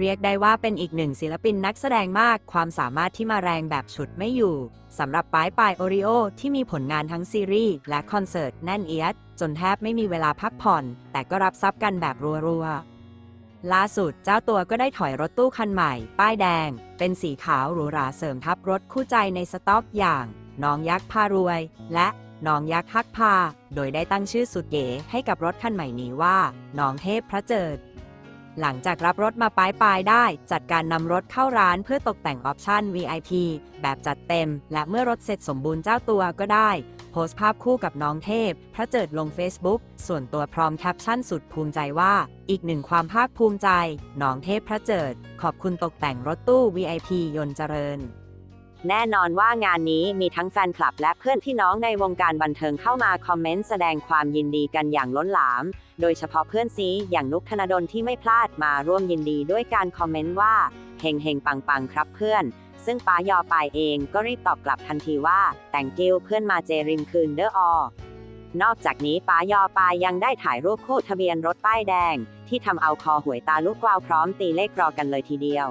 เรียกได้ว่าเป็นอีกหนึ่งศิลปินนักแสดงมากความสามารถที่มาแรงแบบฉุดไม่อยู่สำหรับปายปายโอริโอที่มีผลงานทั้งซีรีส์และคอนเสิร์ตแน่นเอียด จนแทบไม่มีเวลาพักผ่อน แต่ก็รับทรัพย์กันแบบรัวๆ ล่าสุดเจ้าตัวก็ได้ถอยรถตู้คันใหม่ ป้ายแดง เป็นสีขาวหรูหราเสริมทับรถคู่ใจในสต็อกอย่าง น้องยักษ์พารวย และน้องยักษ์ฮักพา โดยได้ตั้งชื่อสุดเก๋ให้กับรถคันใหม่นี้ว่า น้องเทพพระเจิด หลังจากรับรถมาป้ายปลายได้ จัดการนำรถเข้าร้านเพื่อตกแต่งออปชั่น VIP แบบจัดเต็ม และเมื่อรถเสร็จสมบูรณ์เจ้าตัวก็ได้ โพสต์ภาพคู่กับน้องเทพ พระเจิดลง Facebook ส่วนตัวพร้อมแคปชั่นสุดภูมิใจว่า อีกหนึ่งความภาคภูมิใจ น้องเทพพระเจิด ขอบคุณตกแต่งรถตู้ VIP ยนต์เจริญ แน่นอนว่างานนี้มีทั้งแฟนคลับและเพื่อนพี่น้องในวงการบันเทิงเข้ามาคอมเมนต์แสดงความยินดีกันอย่างล้นหลาม โดยเฉพาะเพื่อนซีอย่างนุกธนดลที่ไม่พลาดมาร่วมยินดีด้วยการคอมเมนต์ว่าเฮงเฮงปังปังครับเพื่อน ซึ่งป้ายอปายเองก็รีบตอบกลับทันทีว่าแต่งกิ้วเพื่อนมาเจริมคืนเด้ออนอกจากนี้ป้ายอปายยังได้ถ่ายรูปคู่ทะเบียนรถป้ายแดง ที่ทำเอาคอหวยตาลุกวาวพร้อมตีเลขรอกันเลยทีเดียว